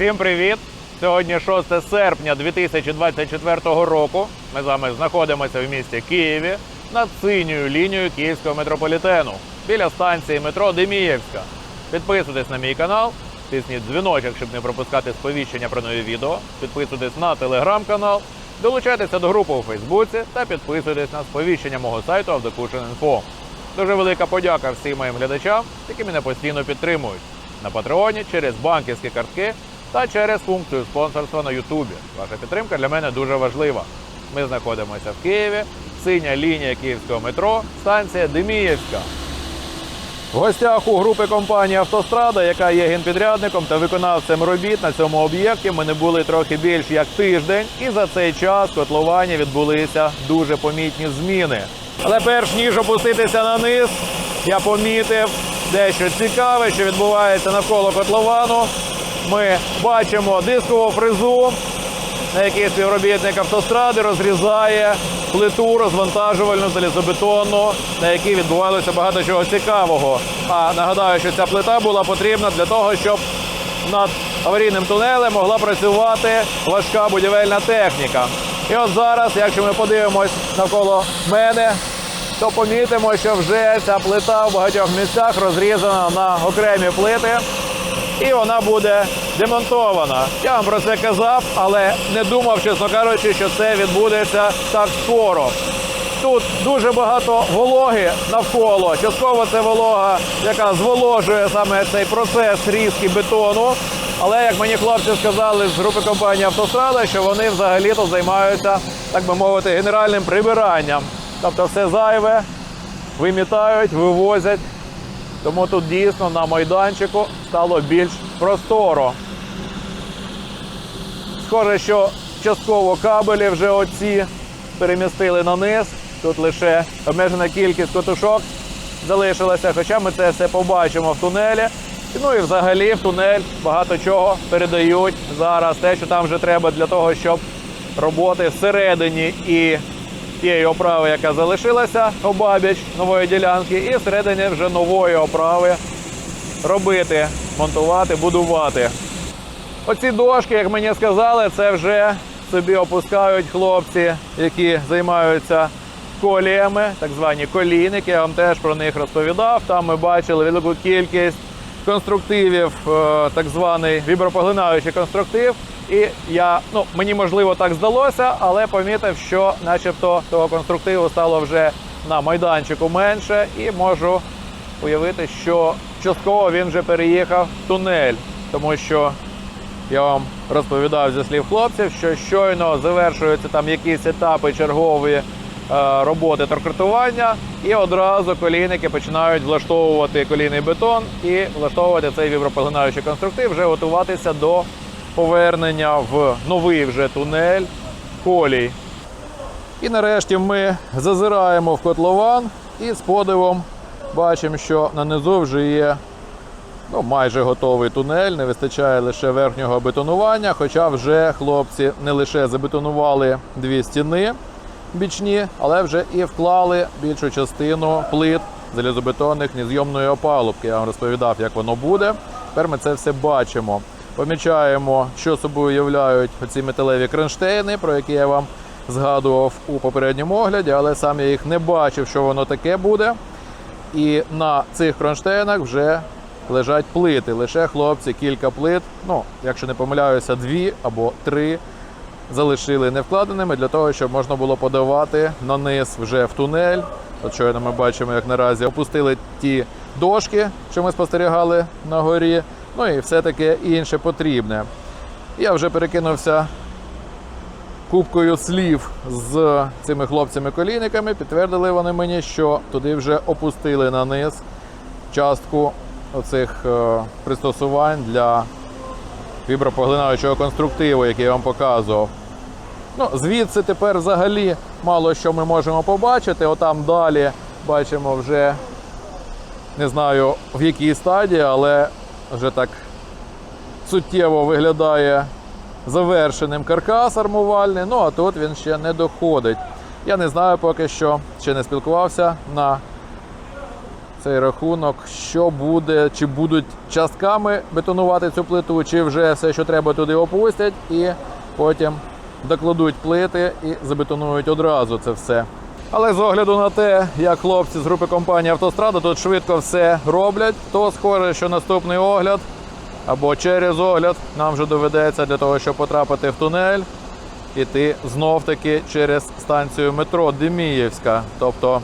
Усім привіт! Сьогодні 6 серпня 2024 року. Ми з вами знаходимося в місті Києві над синьою лінією київського метрополітену біля станції метро Деміївська. Підписуйтесь на мій канал, тисніть дзвіночок, щоб не пропускати сповіщення про нові відео. Підписуйтесь на телеграм-канал, долучайтеся до групи у Фейсбуці та підписуйтесь на сповіщення мого сайту Авдокушин.Інфо. Дуже велика подяка всім моїм глядачам, які мене постійно підтримують на Патреоні через банківські картки та через функцію спонсорства на Ютубі. Ваша підтримка для мене дуже важлива. Ми знаходимося в Києві, синя лінія київського метро, станція Деміївська. В гостях у групи компанії Автострада, яка є генпідрядником та виконавцем робіт на цьому об'єкті, ми не були трохи більш як тиждень, і за цей час в котловані відбулися дуже помітні зміни. Але перш ніж опуститися на низ, я помітив дещо цікаве, що відбувається навколо котловану. Ми бачимо дискову фрезу, на якій співробітник автостради розрізає плиту розвантажувальну залізобетонну, на якій відбувалося багато чого цікавого. А нагадаю, що ця плита була потрібна для того, щоб над аварійним тунелем могла працювати важка будівельна техніка. І от зараз, якщо ми подивимось навколо мене, то помітимо, що вже ця плита в багатьох місцях розрізана на окремі плити і вона буде демонтована. Я вам про це казав, але не думав, чесно кажучи, що це відбудеться так скоро. Тут дуже багато вологи навколо. Частково це волога, яка зволожує саме цей процес різки бетону. Але як мені хлопці сказали з групи компанії Автострада, що вони взагалі-то займаються, так би мовити, генеральним прибиранням. Тобто все зайве вимітають, вивозять. Тому тут дійсно на майданчику стало більш просторо. Схоже, що частково кабелі вже оці перемістили на низ. Тут лише обмежена кількість котушок залишилася, хоча ми це все побачимо в тунелі. Ну і взагалі в тунель багато чого передають зараз. Те, що там вже треба для того, щоб роботи всередині і тієї оправи, яка залишилася обабіч нової ділянки, і всередині вже нової оправи робити, монтувати, будувати. Оці дошки, як мені сказали, це вже собі опускають хлопці, які займаються коліями, так звані колійники. Я вам теж про них розповідав. Там ми бачили велику кількість конструктивів, е, так званий вібропоглинаючий конструктив. І я, ну мені можливо так здалося, але помітив, що, начебто, того конструктиву стало вже на майданчику менше, і можу уявити, що частково він вже переїхав в тунель, тому що я вам розповідав зі слів хлопців, що щойно завершуються там якісь етапи чергові е, роботи торкретування, і одразу колійники починають влаштовувати колійний бетон і влаштовувати цей вібропоглинаючий конструктив, вже готуватися до повернення в новий вже тунель колій. І нарешті ми зазираємо в котлован і з подивом бачимо, що на низу вже є ну, майже готовий тунель, не вистачає лише верхнього бетонування, хоча вже хлопці не лише забетонували дві стіни бічні, але вже і вклали більшу частину плит залізобетонних незйомної опалубки. Я вам розповідав, як воно буде. Тепер ми це все бачимо. Помічаємо, що собою являють ці металеві кронштейни, про які я вам згадував у попередньому огляді, але сам я їх не бачив, що воно таке буде. І на цих кронштейнах вже лежать плити. Лише хлопці кілька плит, ну, якщо не помиляюся, дві або три залишили не вкладеними для того, щоб можна було подавати на низ вже в тунель. От щойно ми бачимо, як наразі опустили ті дошки, що ми спостерігали на горі. Ну і все таке інше потрібне. Я вже перекинувся кубкою слів з цими хлопцями-колійниками. Підтвердили вони мені, що туди вже опустили на низ частку оцих е, пристосувань для вібропоглинаючого конструктиву, який я вам показував. Ну, звідси тепер взагалі мало що ми можемо побачити. Отам далі бачимо вже не знаю в якій стадії, але вже так суттєво виглядає завершеним каркас армувальний. Ну а тут він ще не доходить. Я не знаю поки що, ще не спілкувався на цей рахунок, що буде, чи будуть частками бетонувати цю плиту, чи вже все, що треба, туди опустять, і потім докладуть плити і забетонують одразу це все. Але з огляду на те, як хлопці з групи компанії Автострада тут швидко все роблять, то схоже, що наступний огляд або через огляд нам вже доведеться для того, щоб потрапити в тунель, іти знов-таки через станцію метро Деміївська. Тобто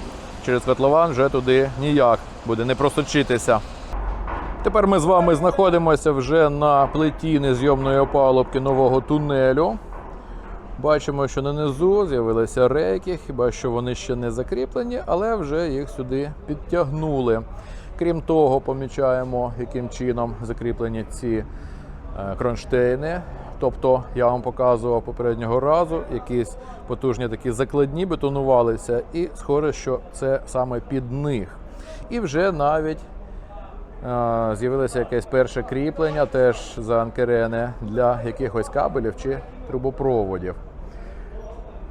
через котлован вже туди ніяк буде не просочитися. Тепер ми з вами знаходимося вже на плиті незйомної опалубки нового тунелю. Бачимо, що на низу з'явилися рейки, хіба що вони ще не закріплені, але вже їх сюди підтягнули. Крім того, помічаємо, яким чином закріплені ці е, кронштейни. Тобто, я вам показував попереднього разу, якісь потужні такі закладні бетонувалися, і схоже, що це саме під них. І вже навіть з'явилося якесь перше кріплення, теж за анкерени для якихось кабелів чи трубопроводів.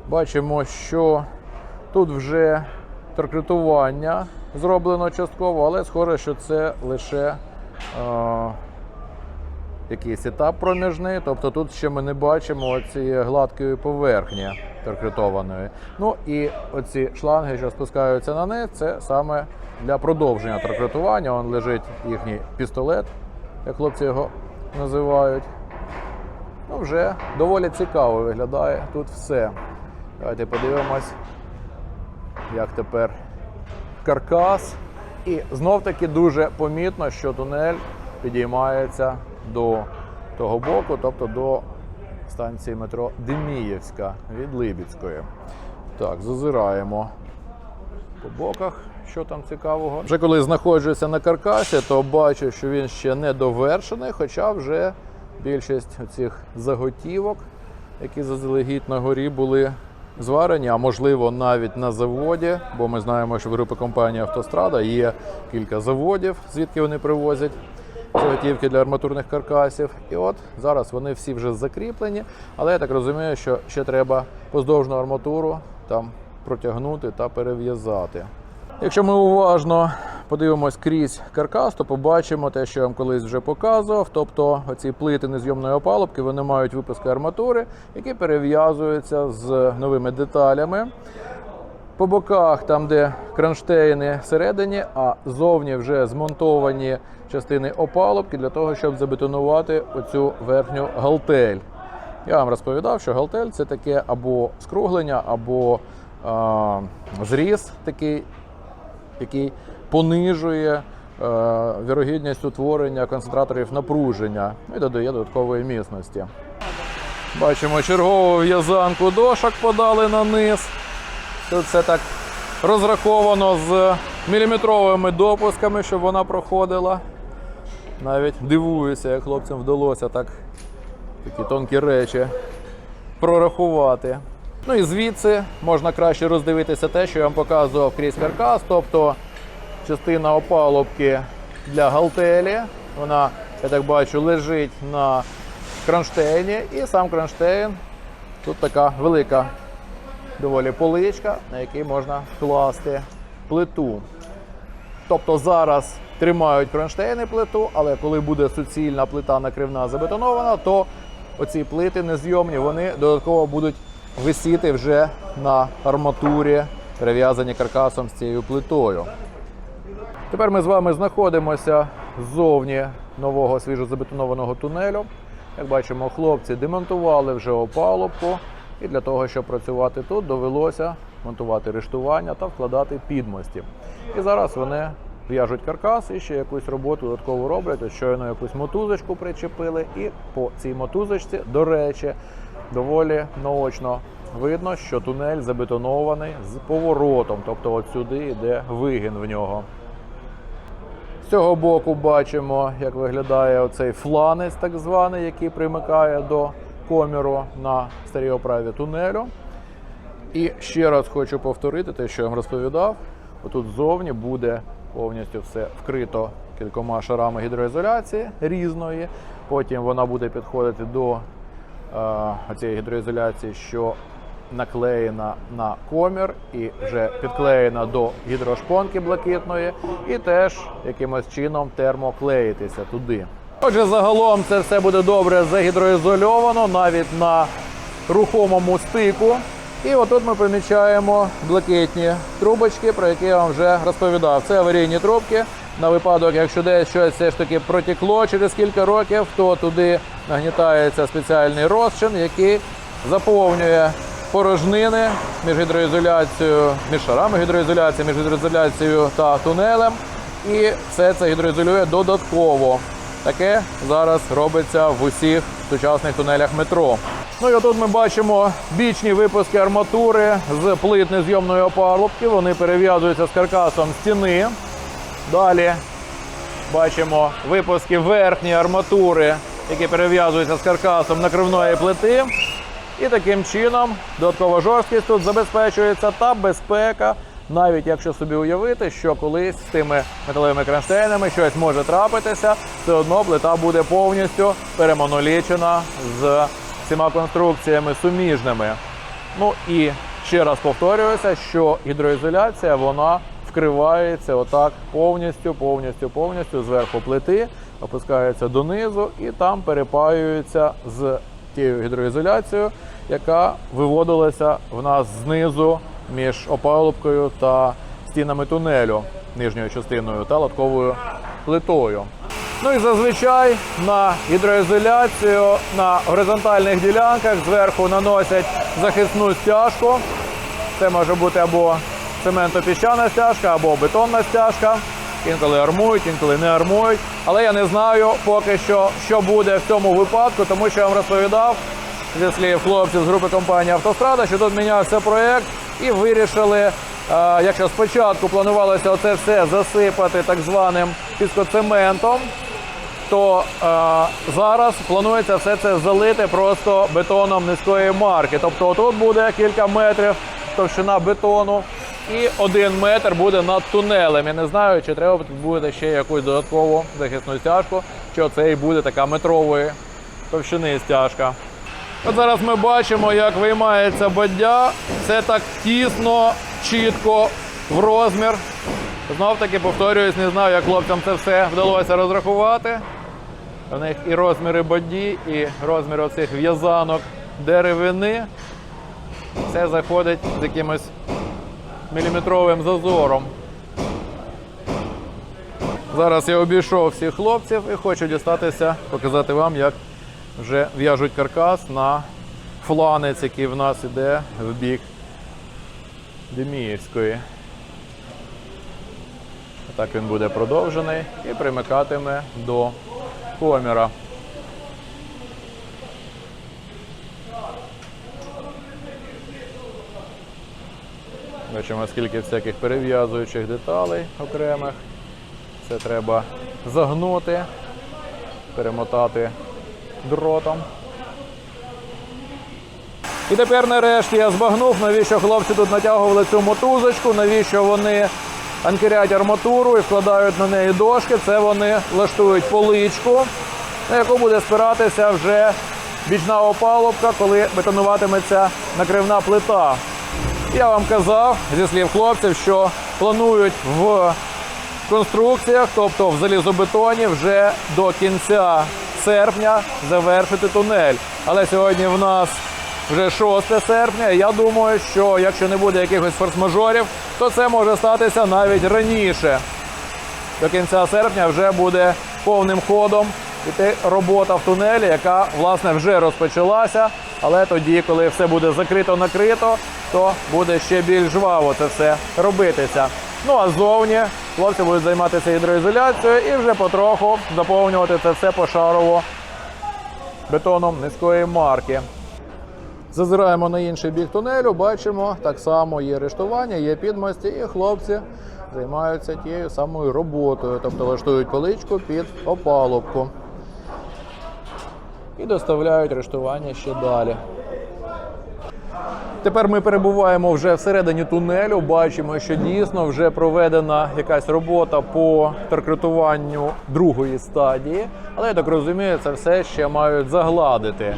Бачимо, що тут вже торкретування зроблено частково, але схоже, що це лише е, якийсь етап проміжний. Тобто тут ще ми не бачимо цієї гладкої поверхні торкретованої. Ну і оці шланги, що спускаються на них, це саме для продовження торкретування. Вон лежить їхній пістолет, як хлопці його називають. Ну, вже доволі цікаво виглядає тут все. Давайте подивимось, як тепер каркас. І знов таки дуже помітно, що тунель підіймається до того боку, тобто до станції метро Деміївська від Либідської. Так, зазираємо по боках, що там цікавого. Вже коли знаходжуся на каркасі, то бачу, що він ще не довершений, хоча вже більшість цих заготівок, які заздалегідь на горі були зварені, а можливо навіть на заводі, бо ми знаємо, що в групи компанії Автострада є кілька заводів, звідки вони привозять заготівки для арматурних каркасів. І от зараз вони всі вже закріплені, але я так розумію, що ще треба поздовжну арматуру там протягнути та перев'язати. Якщо ми уважно подивимось крізь каркас, то побачимо те, що я вам колись вже показував. Тобто оці плити незйомної опалубки вони мають випуски арматури, які перев'язуються з новими деталями. По боках, там, де кронштейни всередині, а зовні вже змонтовані частини опалубки для того, щоб забетонувати оцю верхню галтель. Я вам розповідав, що галтель це таке або скруглення, або а, зріз такий, який понижує е, вірогідність утворення концентраторів напруження і додає додаткової міцності. Бачимо чергову в'язанку дошок подали на низ. Тут все так розраховано з міліметровими допусками, щоб вона проходила. Навіть дивуюся, як хлопцям вдалося так такі тонкі речі прорахувати. Ну і звідси можна краще роздивитися те, що я вам показував крізь каркас, тобто частина опалубки для галтелі. Вона, я так бачу, лежить на кронштейні, і сам кронштейн тут така велика доволі поличка, на якій можна класти плиту. Тобто зараз тримають кронштейни плиту, але коли буде суцільна плита накривна забетонована, то оці плити незйомні, вони додатково будуть висіти вже на арматурі, перев'язані каркасом з цією плитою. Тепер ми з вами знаходимося ззовні нового свіжозабетонованого тунелю. Як бачимо, хлопці демонтували вже опалубку, і для того, щоб працювати тут, довелося монтувати рештування та вкладати підмості. І зараз вони в'яжуть каркас і ще якусь роботу додатково роблять. Ось щойно якусь мотузочку причепили, і по цій мотузочці, до речі, доволі наочно видно, що тунель забетонований з поворотом, тобто от сюди йде вигін в нього. З цього боку бачимо, як виглядає оцей фланець, так званий, який примикає до коміру на старій оправі тунелю. І ще раз хочу повторити те, що я вам розповідав. Отут ззовні буде повністю все вкрито кількома шарами гідроізоляції різної. Потім вона буде підходити до е, цієї гідроізоляції, що наклеєна на комір і вже підклеєна до гідрошпонки блакитної, і теж якимось чином термоклеїтися туди. Отже, загалом це все буде добре загідроізольовано навіть на рухомому стику. І отут ми помічаємо блакитні трубочки, про які я вам вже розповідав. Це аварійні трубки. На випадок, якщо десь щось все ж таки протекло через кілька років, то туди нагнітається спеціальний розчин, який заповнює порожнини між гідроізоляцією, між шарами гідроізоляції, між гідроізоляцією та тунелем. І все це гідроізолює додатково. Таке зараз робиться в усіх сучасних тунелях метро. Ну і отут ми бачимо бічні випуски арматури з плит незйомної опалубки. Вони перев'язуються з каркасом стіни. Далі бачимо випуски верхньої арматури, які перев'язуються з каркасом накривної плити. І таким чином додаткова жорсткість тут забезпечується та безпека, навіть якщо собі уявити, що колись з тими металевими кронштейнами щось може трапитися, все одно плита буде повністю перемонолічена з всіма конструкціями суміжними. Ну і ще раз повторююся, що гідроізоляція вона вкривається отак повністю, повністю, повністю зверху плити, опускається донизу і там перепаюється з тією гідроізоляцією, яка виводилася в нас знизу між опалубкою та стінами тунелю, нижньою частиною та латковою плитою. Ну і зазвичай на гідроізоляцію на горизонтальних ділянках зверху наносять захисну стяжку. Це може бути або цементопіщана стяжка, або бетонна стяжка. Інколи армують, інколи не армують. Але я не знаю поки що, що буде в цьому випадку, тому що я вам розповідав зі слів хлопців з групи компанії Автострада, що тут мінявся проєкт і вирішили, е, якщо спочатку планувалося оце все засипати так званим піскоцементом, то е, зараз планується все це залити просто бетоном низької марки. Тобто тут буде кілька метрів товщина бетону, і один метр буде над тунелем. Я не знаю, чи треба буде ще якусь додаткову захисну стяжку, чи це і буде така метрової товщини стяжка. От зараз ми бачимо, як виймається баддя. Це так тісно, чітко в розмір. Знов таки повторююсь, не знаю, як хлопцям це все вдалося розрахувати. У них і розміри бадді, і розмір оцих в'язанок деревини. Все заходить з якимось міліметровим зазором. Зараз я обійшов всіх хлопців і хочу дістатися, показати вам, як вже в'яжуть каркас на фланець, який в нас іде в бік Деміївської. Так він буде продовжений і примикатиме до коміра. Бачимо, скільки всяких перев'язуючих деталей окремих. Це треба загнути, перемотати дротом. І тепер нарешті я збагнув, навіщо хлопці тут натягували цю мотузочку, навіщо вони анкерять арматуру і вкладають на неї дошки. Це вони влаштують поличку, на яку буде спиратися вже бічна опалубка, коли бетонуватиметься накривна плита. Я вам казав зі слів хлопців, що планують в конструкціях, тобто в залізобетоні, вже до кінця серпня завершити тунель. Але сьогодні в нас вже 6 серпня. Я думаю, що якщо не буде якихось форс-мажорів, то це може статися навіть раніше. До кінця серпня вже буде повним ходом іти робота в тунелі, яка власне вже розпочалася. Але тоді, коли все буде закрито накрито, то буде ще більш жваво це все робитися. Ну а ззовні хлопці будуть займатися гідроізоляцією і вже потроху заповнювати це все пошарово бетоном низької марки. Зазираємо на інший бік тунелю, бачимо, так само є рештування, є підмості, і хлопці займаються тією самою роботою, тобто влаштують поличку під опалубку. І доставляють рештування ще далі. Тепер ми перебуваємо вже всередині тунелю. Бачимо, що дійсно вже проведена якась робота по торкретуванню другої стадії. Але я так розумію, це все ще мають загладити.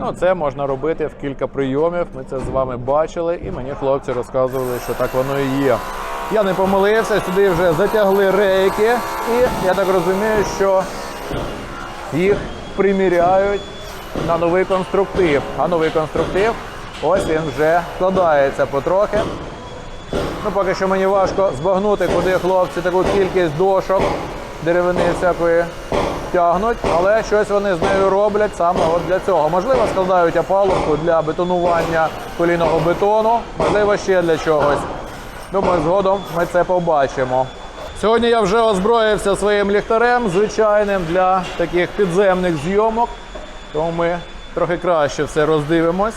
Ну, це можна робити в кілька прийомів. Ми це з вами бачили, і мені хлопці розказували, що так воно і є. Я не помилився, сюди вже затягли рейки, і я так розумію, що їх приміряють на новий конструктив. А новий конструктив, ось він вже складається потрохи. Ну, поки що мені важко збагнути, куди хлопці таку кількість дошок деревини всякої тягнуть, але щось вони з нею роблять саме от для цього. Можливо, складають опалубку для бетонування коліного бетону, можливо, ще для чогось. Думаю, згодом ми це побачимо. Сьогодні я вже озброївся своїм ліхтарем, звичайним для таких підземних зйомок, тому ми трохи краще все роздивимось.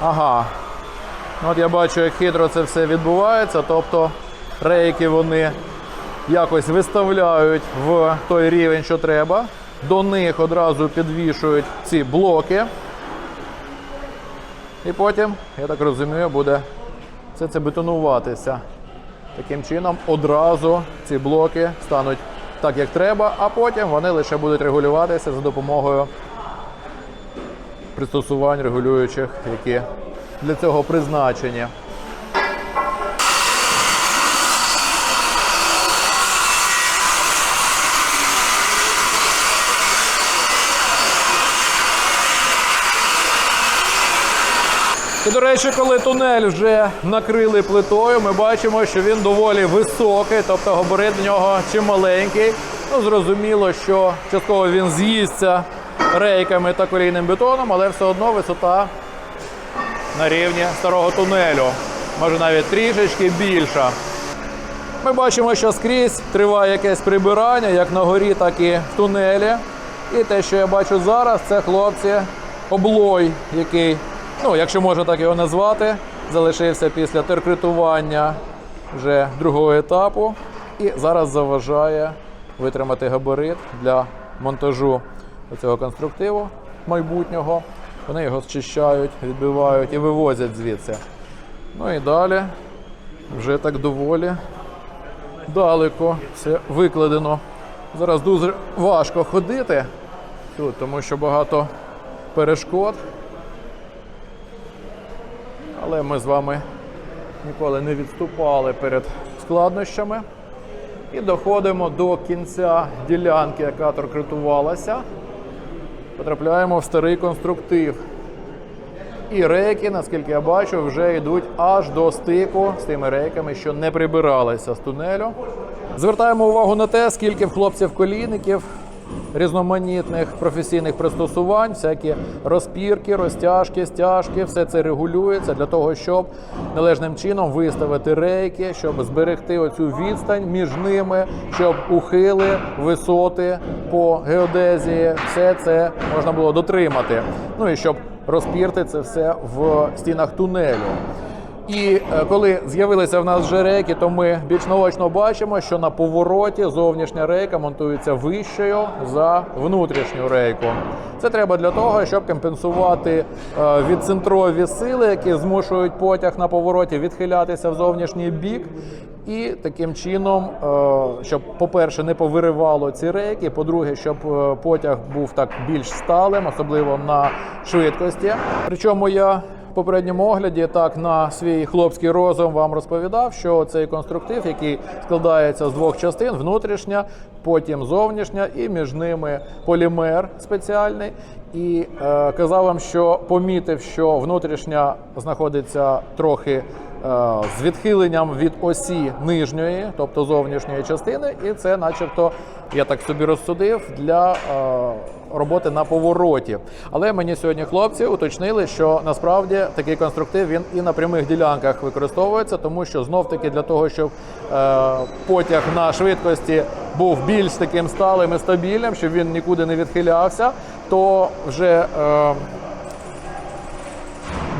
Ага. Ну, От я бачу, як хитро це все відбувається. Тобто рейки вони якось виставляють в той рівень, що треба. До них одразу підвішують ці блоки. І потім, я так розумію, буде все це бетонуватися. Таким чином, одразу ці блоки стануть так, як треба, а потім вони лише будуть регулюватися за допомогою пристосувань регулюючих, які для цього призначені. І, до речі, коли тунель вже накрили плитою, ми бачимо, що він доволі високий, тобто габарит в нього чималенький. Ну, зрозуміло, що частково він з'їсться рейками та колійним бетоном, але все одно висота на рівні старого тунелю. Може навіть трішечки більша. Ми бачимо, що скрізь триває якесь прибирання, як на горі, так і в тунелі. І те, що я бачу зараз, це хлопці облой, який, ну, якщо можна так його назвати, залишився після теркритування вже другого етапу. І зараз заважає витримати габарит для монтажу цього конструктиву майбутнього. Вони його зчищають, відбивають і вивозять звідси. Ну і далі вже так доволі далеко все викладено. Зараз дуже важко ходити тут, тому що багато перешкод. Але ми з вами ніколи не відступали перед складнощами. І доходимо до кінця ділянки, яка торкретувалася. Потрапляємо в старий конструктив. І рейки, наскільки я бачу, вже йдуть аж до стику з тими рейками, що не прибиралися з тунелю. Звертаємо увагу на те, скільки в хлопців колійників різноманітних професійних пристосувань, всякі розпірки, розтяжки, стяжки, все це регулюється для того, щоб належним чином виставити рейки, щоб зберегти оцю відстань між ними, щоб ухили, висоти по геодезії, все це можна було дотримати. Ну і щоб розпірти це все в стінах тунелю. І е, коли з'явилися в нас вже рейки, то ми більш наочно бачимо, що на повороті зовнішня рейка монтується вищою за внутрішню рейку. Це треба для того, щоб компенсувати е, відцентрові сили, які змушують потяг на повороті відхилятися в зовнішній бік. І таким чином, е, щоб, по-перше, не повиривало ці рейки, по-друге, щоб потяг був так більш сталим, особливо на швидкості. Причому я попередньому огляді так на свій хлопський розум вам розповідав, що цей конструктив, який складається з двох частин: внутрішня, потім зовнішня, і між ними полімер спеціальний. І е, казав вам, що помітив, що внутрішня знаходиться трохи з відхиленням від осі нижньої, тобто зовнішньої частини, і це, начебто, я так собі розсудив для е, роботи на повороті. Але мені сьогодні хлопці уточнили, що насправді такий конструктив він і на прямих ділянках використовується, тому що знов таки для того, щоб е, потяг на швидкості був більш таким сталим і стабільним, щоб він нікуди не відхилявся, то вже е,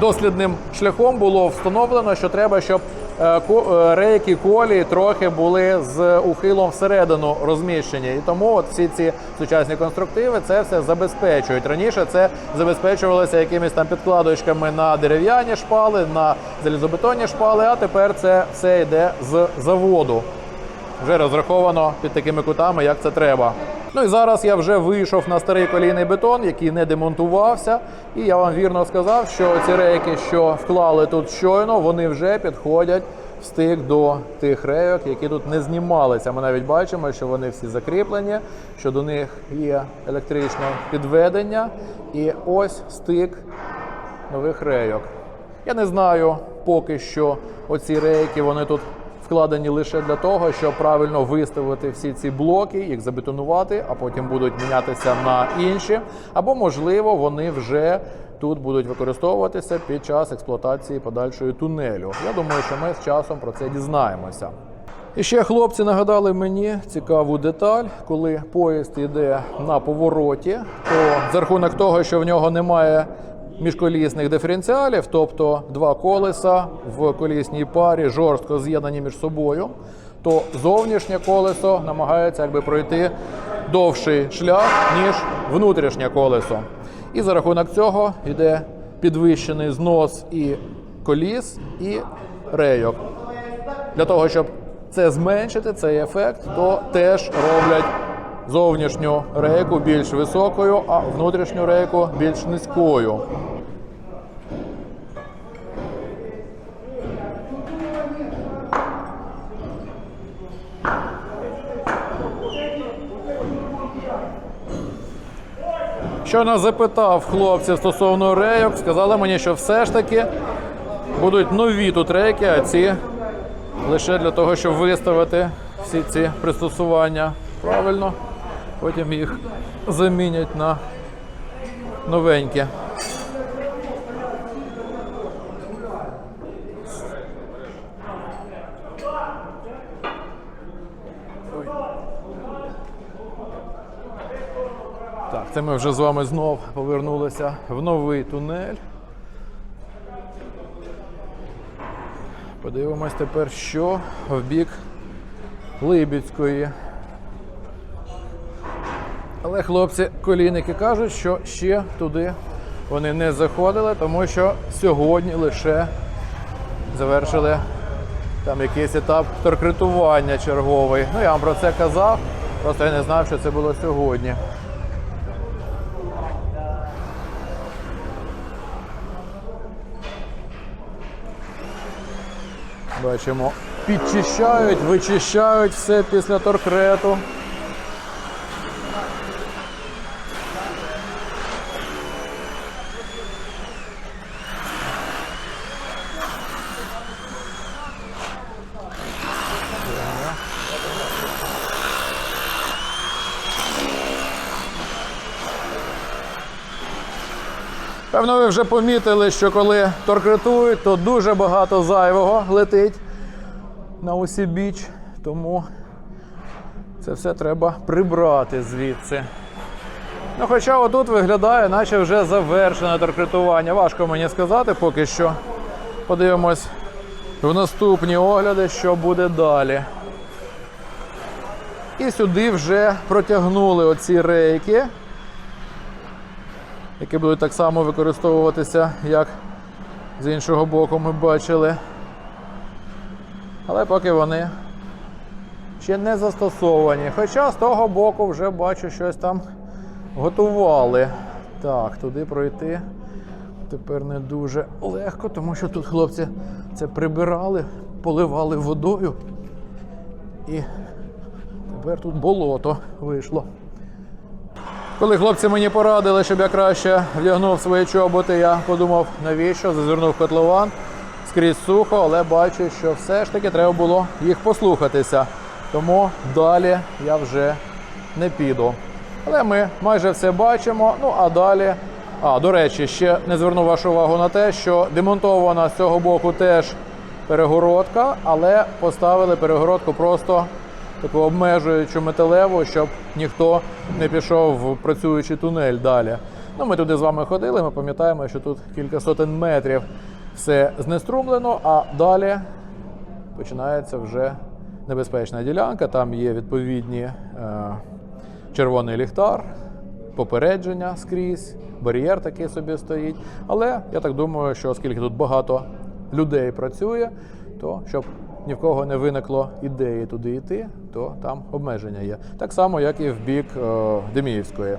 дослідним шляхом було встановлено, що треба, щоб е, е, рейки колії трохи були з ухилом всередину розміщені. І тому от всі ці сучасні конструктиви це все забезпечують. Раніше це забезпечувалося якимись там підкладочками на дерев'яні шпали, на залізобетонні шпали, а тепер це все йде з заводу. Вже розраховано під такими кутами, як це треба. Ну і зараз я вже вийшов на старий колійний бетон, який не демонтувався. І я вам вірно сказав, що ці рейки, що вклали тут щойно, вони вже підходять в стик до тих рейок, які тут не знімалися. Ми навіть бачимо, що вони всі закріплені, що до них є електричне підведення. І ось стик нових рейок. Я не знаю поки що оці рейки, вони тут вкладені лише для того, щоб правильно виставити всі ці блоки, їх забетонувати, а потім будуть мінятися на інші. Або, можливо, вони вже тут будуть використовуватися під час експлуатації подальшої тунелю. Я думаю, що ми з часом про це дізнаємося. І ще хлопці нагадали мені цікаву деталь, коли поїзд йде на повороті, то за рахунок того, що в нього немає міжколісних диференціалів, тобто два колеса в колісній парі жорстко з'єднані між собою, то зовнішнє колесо намагається якби пройти довший шлях, ніж внутрішнє колесо. І за рахунок цього йде підвищений знос і коліс, і рейок. Для того, щоб це зменшити, цей ефект, то теж роблять зовнішню рейку більш високою, а внутрішню рейку більш низькою. Щойно запитав хлопців стосовно рейок, сказали мені, що все ж таки будуть нові тут рейки, а ці лише для того, щоб виставити всі ці пристосування правильно. Потім їх замінять на новенькі. Це ми вже з вами знов повернулися в новий тунель. Подивимось тепер, що в бік Либідської. Але хлопці колійники кажуть, що ще туди вони не заходили, тому що сьогодні лише завершили там якийсь етап торкретування черговий. Ну, я вам про це казав, просто я не знав, що це було сьогодні. Бачимо, підчищають, вичищають все після торкрету. Певно, ви вже помітили, що коли торкретують, то дуже багато зайвого летить на усі біч, тому це все треба прибрати звідси. Ну, хоча отут виглядає, наче вже завершене торкретування. Важко мені сказати поки що. Подивимось в наступні огляди, що буде далі. І сюди вже протягнули оці рейки, які будуть так само використовуватися, як з іншого боку ми бачили. Але поки вони ще не застосовані. Хоча з того боку вже бачу, щось там готували. Так, туди пройти тепер не дуже легко, тому що тут хлопці це прибирали, поливали водою. І тепер тут болото вийшло. Коли хлопці мені порадили, щоб я краще вдягнув свої чоботи, я подумав, навіщо, зазирнув котлован скрізь сухо, але бачу, що все ж таки треба було їх послухатися. Тому далі я вже не піду. Але ми майже все бачимо. Ну а далі. А, до речі, ще не зверну вашу увагу на те, що демонтована з цього боку теж перегородка, але поставили перегородку просто таку обмежуючу металеву, щоб ніхто не пішов в працюючий тунель далі. Ну, ми туди з вами ходили, ми пам'ятаємо, що тут кілька сотень метрів все знеструмлено, а далі починається вже небезпечна ділянка. Там є відповідні е, червоний ліхтар, попередження скрізь, бар'єр такий собі стоїть. Але я так думаю, що оскільки тут багато людей працює, то щоб ні в кого не виникло ідеї туди йти, то там обмеження є. Так само, як і в бік е, Деміївської.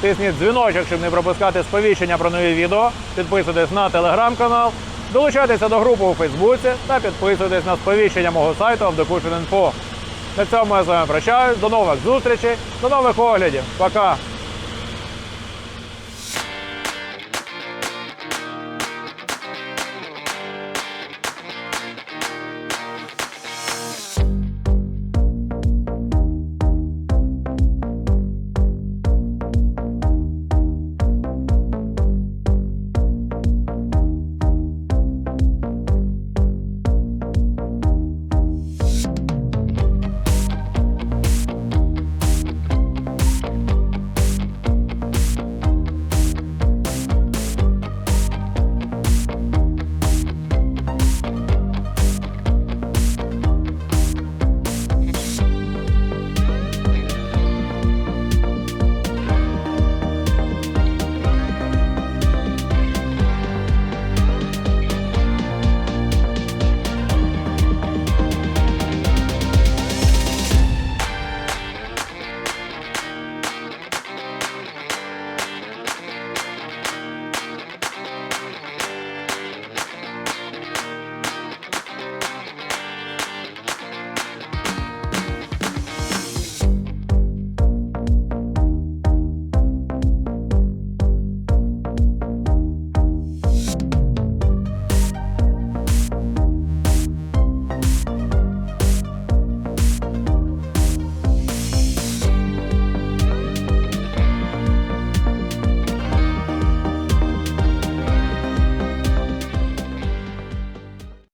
тисніть дзвіночок, щоб не пропускати сповіщення про нові відео. Підписуйтесь на телеграм-канал, долучайтеся до групи у Фейсбуці та підписуйтесь на сповіщення мого сайту Avdokushin.info. На цьому я з вами прощаюсь. До нових зустрічей, до нових оглядів. Пока!